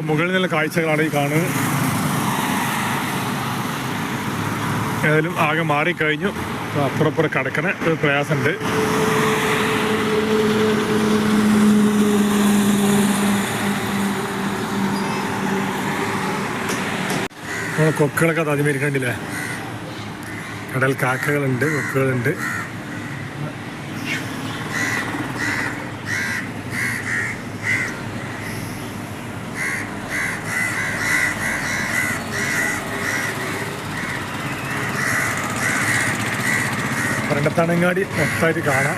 മുകളിൽ നിന്നുള്ള കാഴ്ചകളാണ് ഈ കാണുന്നത്. ഏതായാലും ആകെ മാറിക്കഴിഞ്ഞു. അപ്പുറപ്പുറം അപ്പുറം അപ്പുറം കടക്കണ ഒരു പ്രയാസമുണ്ട്. കൊക്കുകളൊക്കെ അത് അതിമേരിക്കണ്ടില്ലേ കടൽ കാക്കകളുണ്ട് കൊക്കുകളുണ്ട്. പരണ്ടത്താനങ്ങാടി മൊത്തമായിട്ട് കാണാം.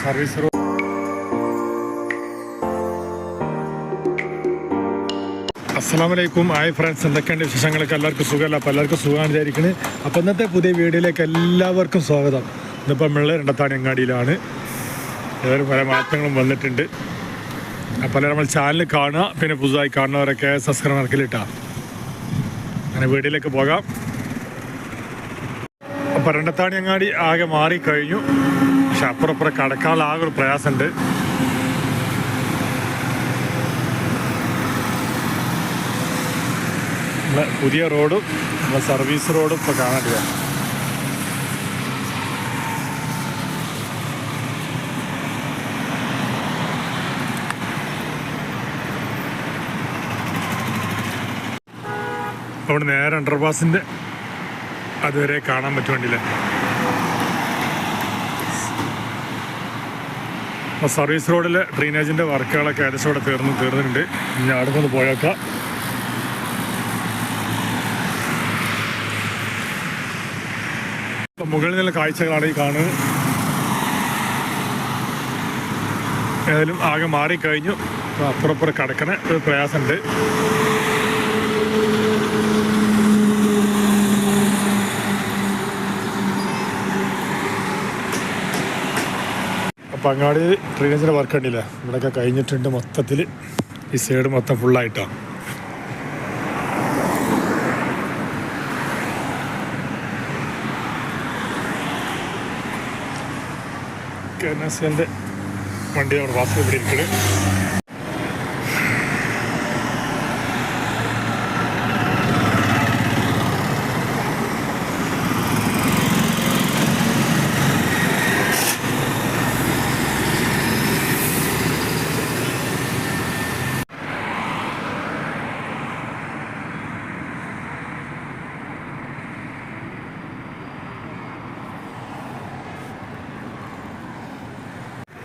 സർവീസ് റോഡ് അസ്സാം വലൈക്കും ഹായ് ഫ്രണ്ട്സ് എന്തൊക്കെയുണ്ട് വിശേഷങ്ങളൊക്കെ? എല്ലാവർക്കും സുഖമല്ല? അപ്പോൾ എല്ലാവർക്കും സുഖമാണ് വിചാരിക്കുന്നത് അപ്പോൾ ഇന്നത്തെ പുതിയ വീഡിയോയിലേക്ക് എല്ലാവർക്കും സ്വാഗതം. ഇന്നിപ്പോൾ നമ്മൾ രണ്ടത്താണി അങ്ങാടിയിലാണ് ഏതൊരു പല മാറ്റങ്ങളും വന്നിട്ടുണ്ട്. അപ്പോൾ നമ്മൾ ചാനൽ കാണുക പിന്നെ പുതുതായി കാണുന്നവരൊക്കെ സബ്സ്ക്രൈബ് നടക്കലിട്ടാ. അങ്ങനെ വീട്ടിലേക്ക് പോകാം. അപ്പോൾ രണ്ടത്താണി അങ്ങാടി ആകെ മാറിക്കഴിഞ്ഞു. പക്ഷെ അപ്പുറം അപ്പുറം കടക്കാനുള്ള ആകെ ഒരു പ്രയാസമുണ്ട്. പുതിയ റോഡും നമ്മളെ സർവീസ് റോഡും ഇപ്പോൾ കാണാനില്ല അവിടെ നേരെ അണ്ടർപാസിന്റെ അതുവരെ കാണാൻ പറ്റുവേണ്ടില്ലേ അപ്പോൾ സർവീസ് റോഡിലെ ഡ്രെയിനേജിന്റെ വർക്കുകളൊക്കെ ഏകദേശം ഇവിടെ തീർന്ന് തീർന്നിട്ടുണ്ട്. ഇനി അവിടെ നിന്ന് പോയേക്കാം മുകളിൽ നിന്നുള്ള കാഴ്ചകളാണ് ഈ കാണുന്നത്. ഏതായാലും ആകെ മാറിക്കഴിഞ്ഞു. അപ്പുറപ്പുറം അപ്പുറം അപ്പുറം കടക്കണ ഒരു പ്രയാസമുണ്ട്. അപ്പം അങ്ങാടി ഡ്രെയിനേജിന്റെ വർക്ക് കണ്ടില്ല? ഇവിടെയൊക്കെ കഴിഞ്ഞിട്ടുണ്ട് മൊത്തത്തിൽ ഈ സൈഡ് മൊത്തം ഫുള്ളായിട്ടാണ് എന്റെ വണ്ടി അവിടെ വാസ് ഇവിടെ ഇരിക്കുന്നത്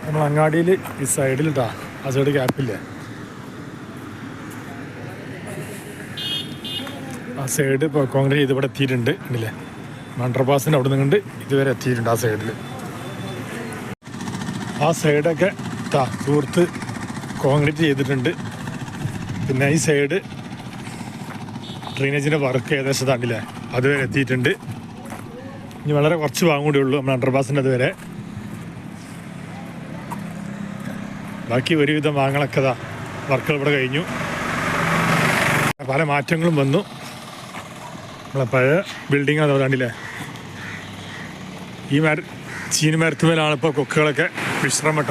നമ്മൾ അങ്ങാടിയിൽ ഈ സൈഡിൽ സൈഡിലിട്ടാ ആ സൈഡ് ഗ്യാപ്പില്ലേ ആ സൈഡ് ഇപ്പോൾ കോൺക്രീറ്റ് ഇതിവിടെ ഇവിടെ എത്തിയിട്ടുണ്ട് ഉണ്ടല്ലേ അണ്ടർപാസിന്റെ അവിടെ നിന്നുകൊണ്ട് ഇതുവരെ എത്തിയിട്ടുണ്ട് ആ സൈഡിൽ ആ സൈഡൊക്കെ താ തൂർത്ത് കോൺക്രീറ്റ് ചെയ്തിട്ടുണ്ട്. പിന്നെ ഈ സൈഡ് ഡ്രെയിനേജിന്റെ വർക്ക് ഏകദേശം താണ്ടില്ലേ അതുവരെ എത്തിയിട്ടുണ്ട്. ഇനി വളരെ കുറച്ച് ഭാഗം കൂടി ഉള്ളൂ നമ്മുടെ അണ്ടർപാസിന്റെ അതുവരെ. ബാക്കി ഒരുവിധം വാങ്ങണക്കഥ വർക്കുകൾ ഇവിടെ കഴിഞ്ഞു. പല മാറ്റങ്ങളും വന്നു. നമ്മളെ പഴയ ബിൽഡിംഗ് അത് പറയാണ്ടില്ലേ ഈ മര ചീനി മരത്തുമേലാണ് ഇപ്പോൾ കൊക്കുകളൊക്കെ വിശ്രമട്ട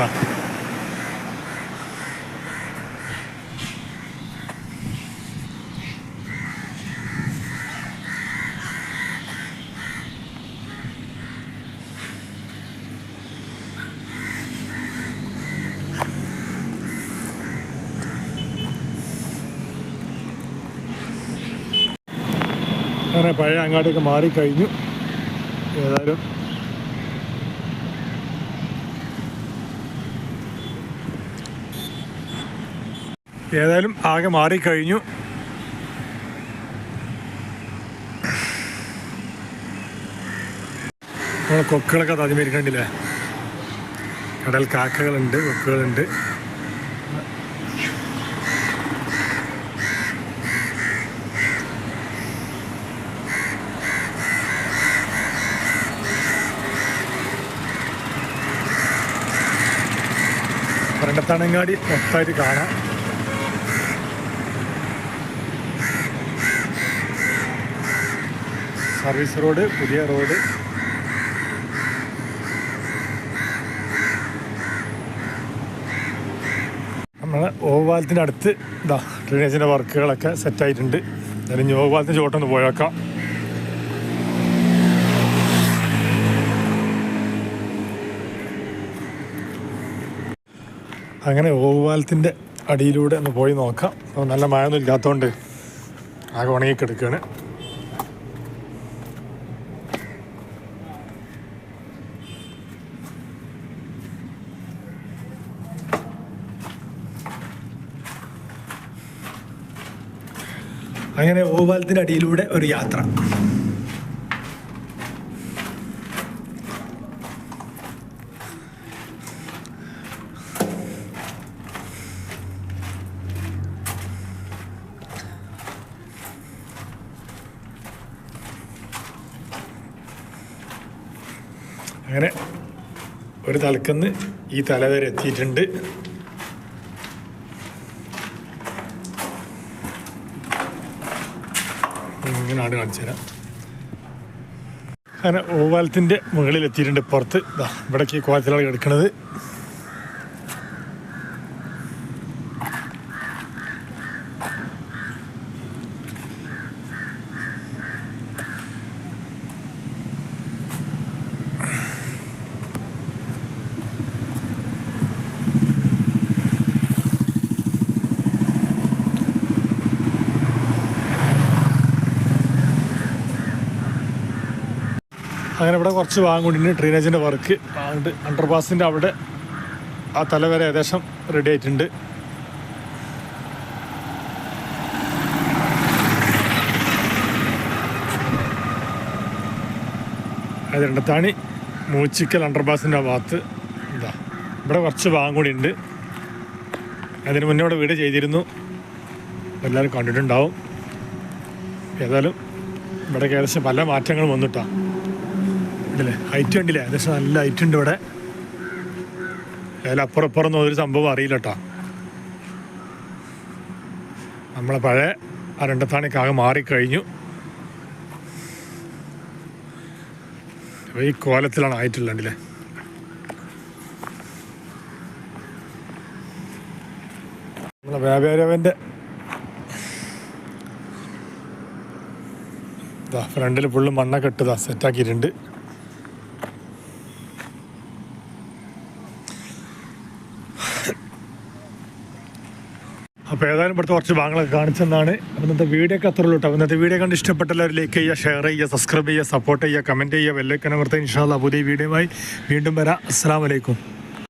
പഴയ അങ്ങാടിയൊക്കെ മാറിക്കഴിഞ്ഞു. ഏതായാലും ഏതായാലും ആകെ മാറിക്കഴിഞ്ഞു. കൊക്കുകളൊക്കെ തതിമേരിക്കണ്ടില്ലേ കടൽ കാക്കകളുണ്ട് കൊക്കുകളുണ്ട്. പരണ്ടത്തണങ്ങാടി മൊത്തമായിട്ട് കാണാം. സർവീസ് റോഡ് പുതിയ റോഡ്. നമ്മളെ ഓവാലത്തിന്റെ അടുത്ത് ഇതാ ഡ്രെയിനേജിന്റെ വർക്കുകളൊക്കെ സെറ്റായിട്ടുണ്ട് എന്തായാലും ഓവാലത്തിന് ചോട്ടൊന്ന് പോയേക്കാം. അങ്ങനെ ഓവാലത്തിന്റെ അടിയിലൂടെ ഒന്ന് പോയി നോക്കാം. അപ്പോൾ നല്ല മഴയൊന്നും ഇല്ലാത്തതുകൊണ്ട് ആകെ ഉണങ്ങി കിടക്കുകയാണ് അങ്ങനെ ഓവാലത്തിന്റെ അടിയിലൂടെ ഒരു യാത്ര. അങ്ങനെ ഒരു തലക്കന്ന് ഈ തല വരെ എത്തിയിട്ടുണ്ട്. ഇങ്ങനാണ് കാണിച്ചു തരാം. അങ്ങനെ ഓവാലത്തിന്റെ മുകളിൽ എത്തിയിട്ടുണ്ട്. പുറത്ത്. ഇവിടേക്ക് കോലത്തിലാണ് കിടക്കുന്നത്. അങ്ങനെ ഇവിടെ കുറച്ച് ഭാഗം വാങ്ങുന്നുണ്ട് ഡ്രെയിനേജിന്റെ വർക്ക് ഉണ്ട് അണ്ടർപാസിന്റെ അവിടെ ആ തല വരെ ഏകദേശം റെഡി ആയിട്ടുണ്ട്. അത് രണ്ടത്താണി മൂച്ചിക്കൽ അണ്ടർപാസിന്റെ ഭാഗത്ത്. എന്താ ഇവിടെ കുറച്ച് ഭാഗം കൂടി ഉണ്ട് അതിന് മുന്നേ ഇവിടെ വീട് ചെയ്തിരുന്നു. എല്ലാവരും കണ്ടിട്ടുണ്ടാവും. ഏതായാലും ഇവിടെ ഏകദേശം പല മാറ്റങ്ങളും വന്നിട്ടാണ് ഉണ്ടല്ലേ? ഹൈറ്റ് കണ്ടില്ലേ? ഏകദേശം നല്ല ഹൈറ്റ് ഉണ്ട് ഇവിടെ. അതിൽ അപ്പുറപ്പുറം ഒരു സംഭവം അറിയില്ല കേട്ടോ. നമ്മളെ പഴയ ആ രണ്ടത്താണിക്ക് ആകെ മാറിക്കഴിഞ്ഞു. ഈ കോലത്തിലാണ് ആയിട്ടുള്ളതില്ലേ നമ്മളെ വ്യാപാരവന്റെ ഫ്രണ്ടിൽ ഫുള്ള് മണ്ണൊക്കെ ഇട്ടതാ സെറ്റാക്കിയിട്ടുണ്ട് അപ്പോൾ ഏതായാലും ഇവിടുത്തെ കുറച്ച് ഭാഗങ്ങളൊക്കെ കാണിച്ചെന്നാണ് ഇന്നത്തെ വീഡിയോ ഒക്കെ അത്രയുള്ളൂ കേട്ടോ. ഇന്നത്തെ വീഡിയോ കണ്ട് ഇഷ്ടപ്പെട്ടെല്ലാവരും ലൈക്ക് ചെയ്യുക ഷെയർ ചെയ്യുക സബ്സ്ക്രൈബ് ചെയ്യുക സപ്പോർട്ട് ചെയ്യുക കമന്റ് ചെയ്യുക വെല്ലൊക്കെ അമർത്തുക. ഇൻഷാല്ല പുതിയ വീഡിയോയുമായി വീണ്ടും വരാം. അസ്സാം വലൈക്കും